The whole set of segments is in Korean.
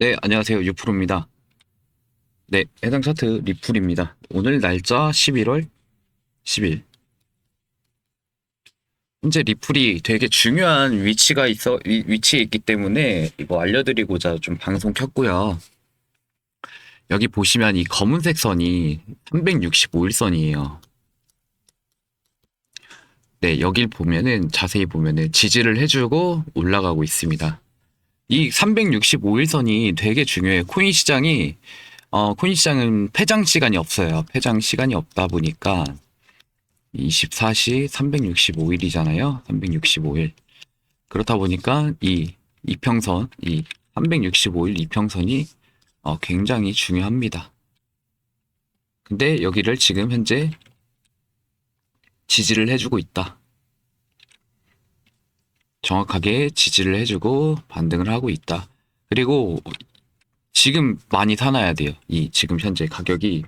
네, 안녕하세요. 유프로입니다. 네, 해당 차트 리플입니다. 오늘 날짜 11월 10일. 현재 리플이 되게 중요한 위치가 있어, 위, 위치에 있기 때문에 이거 알려드리고자 좀 방송 켰고요. 여기 보시면 이 검은색 선이 365일선이에요. 네, 여길 보면은 자세히 보면은 지지를 해주고 올라가고 있습니다. 이 365일선이 되게 중요해요. 코인 시장이 어, 코인 시장은 폐장 시간이 없어요. 폐장 시간이 없다 보니까 24시 365일이잖아요. 365일. 그렇다 보니까 이 이평선, 이 365일 이평선이 어, 굉장히 중요합니다. 근데 여기를 지금 현재 지지를 해주고 있다. 정확하게 지지를 해주고 반등을 하고 있다. 그리고 지금 많이 사놔야 돼요. 이 지금 현재 가격이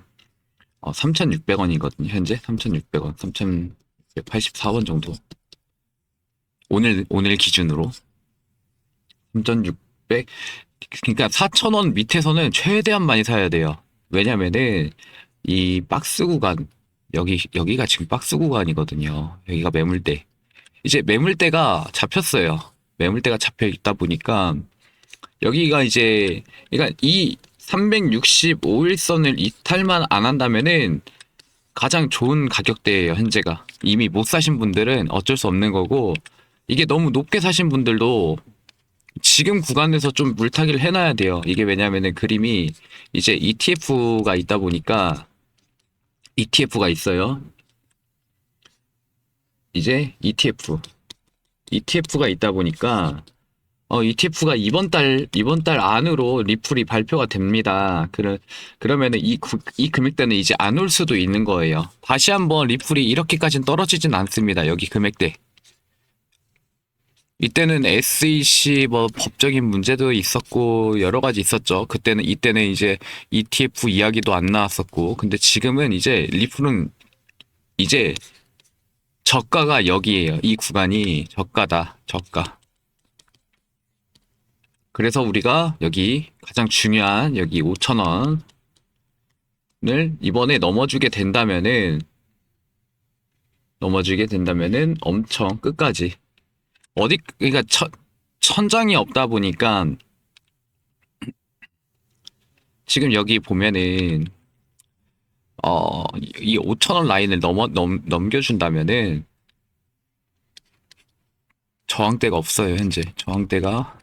어, 3,600원이거든요. 현재 3,600원, 3,684원 정도. 오늘 오늘 기준으로 3,600 그러니까 4,000원 밑에서는 최대한 많이 사야 돼요. 왜냐면은 이 박스 구간 여기 여기가 지금 박스 구간이거든요. 여기가 매물대. 이제 매물대가 잡혔어요. 매물대가 잡혀 있다 보니까 여기가 이제 그러니까 이 365일선을 이탈만 안 한다면은 가장 좋은 가격대예요, 현재가. 이미 못 사신 분들은 어쩔 수 없는 거고 이게 너무 높게 사신 분들도 지금 구간에서 좀 물타기를 해놔야 돼요. 이게 왜냐면은 그림이 이제 ETF가 있다 보니까 ETF가 있어요. 이제 ETF. ETF가 있다 보니까 어, ETF가 이번 달 이번 달 안으로 리플이 발표가 됩니다. 그러 그러면은 이, 구- 이 금액대는 이제 안 올 수도 있는 거예요. 다시 한번 리플이 이렇게까지는 떨어지진 않습니다. 여기 금액대. 이때는 SEC 뭐 법적인 문제도 있었고 여러 가지 있었죠. 그때는 이때는 이제 ETF 이야기도 안 나왔었고 근데 지금은 이제 리플은 이제 저가가 여기에요. 이 구간이 저가다. 저가. 그래서 우리가 여기 가장 중요한 여기 5,000원을 이번에 넘어주게 된다면은 넘어주게 된다면은 엄청 끝까지 어디 그러니까 천, 천장이 없다 보니까 지금 여기 보면은 어, 이 5,000원 라인을 넘어, 넘, 넘겨준다면은 저항대가 없어요, 현재. 저항대가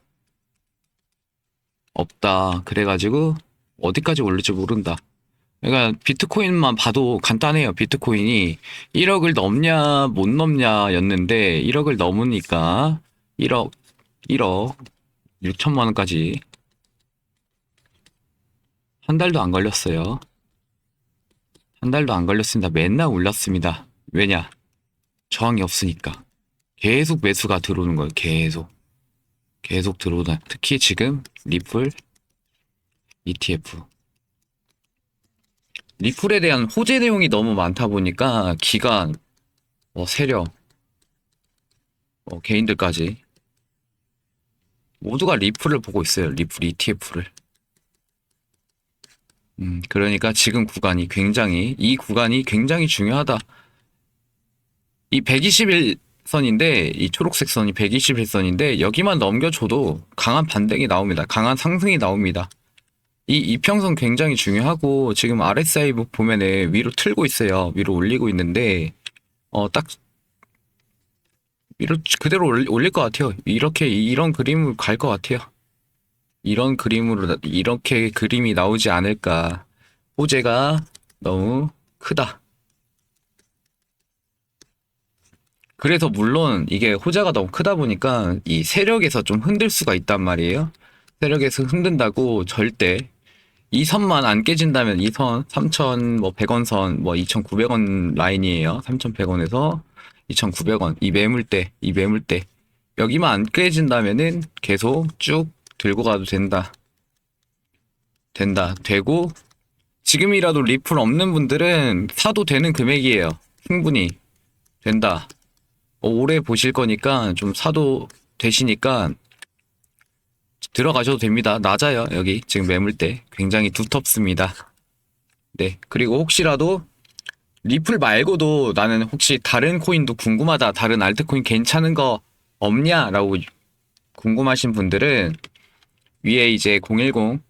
없다. 그래가지고 어디까지 오를지 모른다. 그러니까 비트코인만 봐도 간단해요. 비트코인이 1억을 넘냐, 못 넘냐 였는데 1억을 넘으니까 1억, 1억 6천만 원까지 한 달도 안 걸렸어요. 한 달도 안 걸렸습니다. 맨날 올랐습니다. 왜냐? 저항이 없으니까. 계속 매수가 들어오는 거예요. 계속. 계속 들어오다. 특히 지금 리플 ETF. 리플에 대한 호재 내용이 너무 많다 보니까 기관, 뭐 세력, 뭐 개인들까지 모두가 리플을 보고 있어요. 리플 ETF를. 음, 그러니까 지금 구간이 굉장히, 이 구간이 굉장히 중요하다. 이 121선인데, 이 초록색 선이 121선인데, 여기만 넘겨줘도 강한 반등이 나옵니다. 강한 상승이 나옵니다. 이 이평선 굉장히 중요하고, 지금 RSI 보면은 위로 틀고 있어요. 위로 올리고 있는데, 어, 딱, 위로 그대로 올- 올릴 것 같아요. 이렇게, 이런 그림을 갈 것 같아요. 이런 그림으로 나- 이렇게 그림이 나오지 않을까. 호재가 너무 크다. 그래서 물론 이게 호재가 너무 크다 보니까 이 세력에서 좀 흔들 수가 있단 말이에요. 세력에서 흔든다고 절대 이 선만 안 깨진다면 이 선 3,100원 뭐 100원 선, 뭐 2,900원 라인이에요. 3,100원에서 2,900원 이 매물대, 이 매물대 여기만 안 깨진다면은 계속 쭉 들고 가도 된다. 된다. 되고, 지금이라도 리플 없는 분들은 사도 되는 금액이에요. 충분히. 된다. 어, 오래 보실 거니까 좀 사도 되시니까 들어가셔도 됩니다. 낮아요. 여기 지금 매물대 굉장히 두텁습니다. 네. 그리고 혹시라도 리플 말고도 나는 혹시 다른 코인도 궁금하다. 다른 알트코인 괜찮은 거 없냐 라고 궁금하신 분들은 위에 이제 010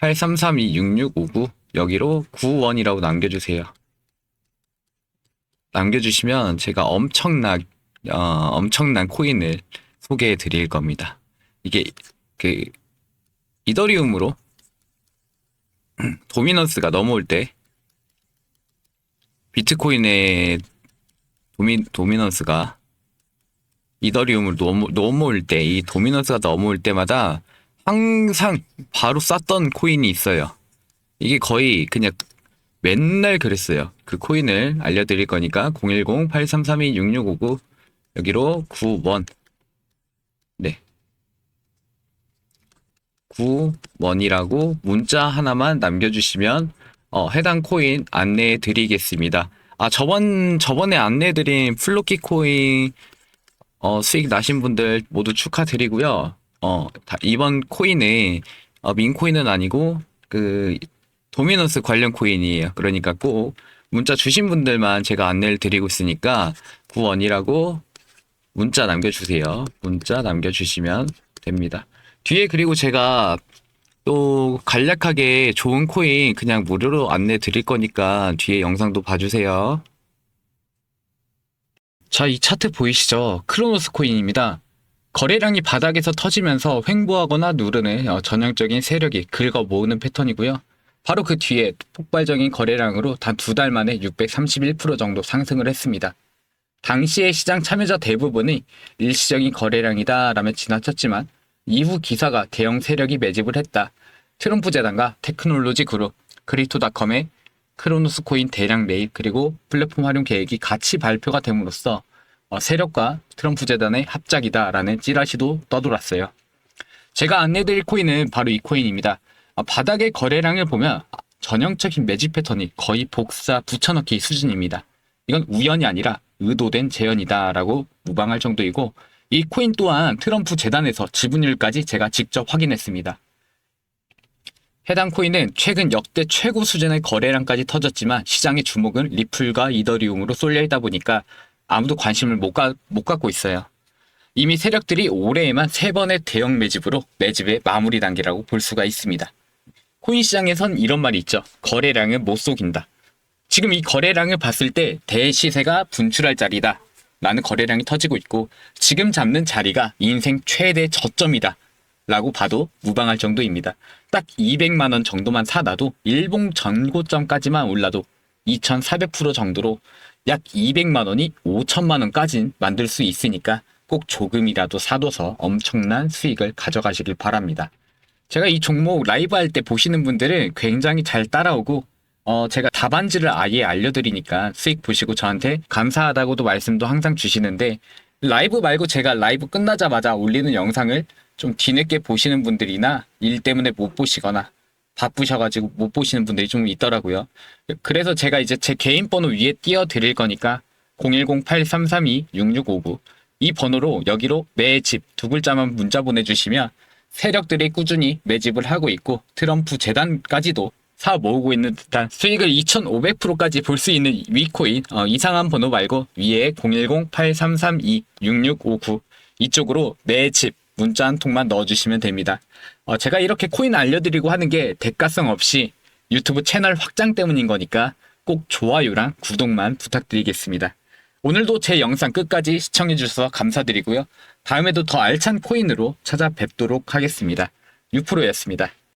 83326659 여기로 91이라고 남겨주세요. 남겨주시면 제가 엄청난 어, 엄청난 코인을 소개해 드릴 겁니다. 이게 그 이더리움으로 도미넌스가 넘어올 때 비트코인의 도미, 도미넌스가 이더리움으로 넘어, 넘어올 때 이 도미넌스가 넘어올 때마다 항상 바로 쌌던 코인이 있어요. 이게 거의 그냥 맨날 그랬어요. 그 코인을 알려드릴 거니까 010-8332-6659 여기로 9원 네 9원이라고 문자 하나만 남겨주시면 어, 해당 코인 안내해 드리겠습니다. 아 저번 저번에 안내해 드린 플로키 코인 어, 수익 나신 분들 모두 축하드리고요. 어, 다- 이번 코인은 어, 민코인은 아니고 그 도미너스 관련 코인이에요. 그러니까 꼭 문자 주신 분들만 제가 안내를 드리고 있으니까 구원이라고 문자 남겨주세요. 문자 남겨주시면 됩니다. 뒤에 그리고 제가 또 간략하게 좋은 코인 그냥 무료로 안내 드릴 거니까 뒤에 영상도 봐주세요. 자, 이 차트 보이시죠? 크로노스 코인입니다. 거래량이 바닥에서 터지면서 횡보하거나 누르는 어, 전형적인 세력이 긁어 모으는 패턴이고요. 바로 그 뒤에 폭발적인 거래량으로 단 두 달 만에 631% 정도 상승을 했습니다. 당시의 시장 참여자 대부분이 일시적인 거래량이다 라며 지나쳤지만 이후 기사가 대형 세력이 매집을 했다. 트럼프 재단과 테크놀로지 그룹, 크리토닷컴의 크로노스 코인 대량 매입 그리고 플랫폼 활용 계획이 같이 발표가 됨으로써 어, 세력과 트럼프 재단의 합작이다라는 찌라시도 떠돌았어요. 제가 안내드릴 코인은 바로 이 코인입니다. 아, 바닥의 거래량을 보면 전형적인 매집 패턴이 거의 복사 붙여넣기 수준입니다. 이건 우연이 아니라 의도된 재현이다라고 무방할 정도이고 이 코인 또한 트럼프 재단에서 지분율까지 제가 직접 확인했습니다. 해당 코인은 최근 역대 최고 수준의 거래량까지 터졌지만 시장의 주목은 리플과 이더리움으로 쏠려 있다 보니까 아무도 관심을 못, 가, 못 갖고 있어요. 이미 세력들이 올해에만 세 번의 대형 매집으로 매집의 마무리 단계라고 볼 수가 있습니다. 코인 시장에선 이런 말이 있죠. 거래량은 못 속인다. 지금 이 거래량을 봤을 때 대시세가 분출할 자리다. 라는 거래량이 터지고 있고 지금 잡는 자리가 인생 최대 저점이다. 라고 봐도 무방할 정도입니다. 딱 200만 원 정도만 사놔도 일봉 전고점까지만 올라도 2,400% 정도로 약 200만 원이 5천만 원까진 만들 수 있으니까 꼭 조금이라도 사둬서 엄청난 수익을 가져가시길 바랍니다. 제가 이 종목 라이브 할 때 보시는 분들은 굉장히 잘 따라오고 어 제가 답안지를 아예 알려드리니까 수익 보시고 저한테 감사하다고도 말씀도 항상 주시는데 라이브 말고 제가 라이브 끝나자마자 올리는 영상을 좀 뒤늦게 보시는 분들이나 일 때문에 못 보시거나 바쁘셔가지고 못 보시는 분들이 좀 있더라고요. 그래서 제가 이제 제 개인 번호 위에 띄워 드릴 거니까 010-8332-6659 이 번호로 여기로 매집 두 글자만 문자 보내주시면 세력들이 꾸준히 매집을 하고 있고 트럼프 재단까지도 사 모으고 있는 듯한 수익을 2,500%까지 볼 수 있는 위코인 어, 이상한 번호 말고 위에 010-8332-6659 이쪽으로 매집 문자 한 통만 넣어주시면 됩니다. 어, 제가 이렇게 코인 알려드리고 하는 게 대가성 없이 유튜브 채널 확장 때문인 거니까 꼭 좋아요랑 구독만 부탁드리겠습니다. 오늘도 제 영상 끝까지 시청해주셔서 감사드리고요. 다음에도 더 알찬 코인으로 찾아뵙도록 하겠습니다. 유프로였습니다.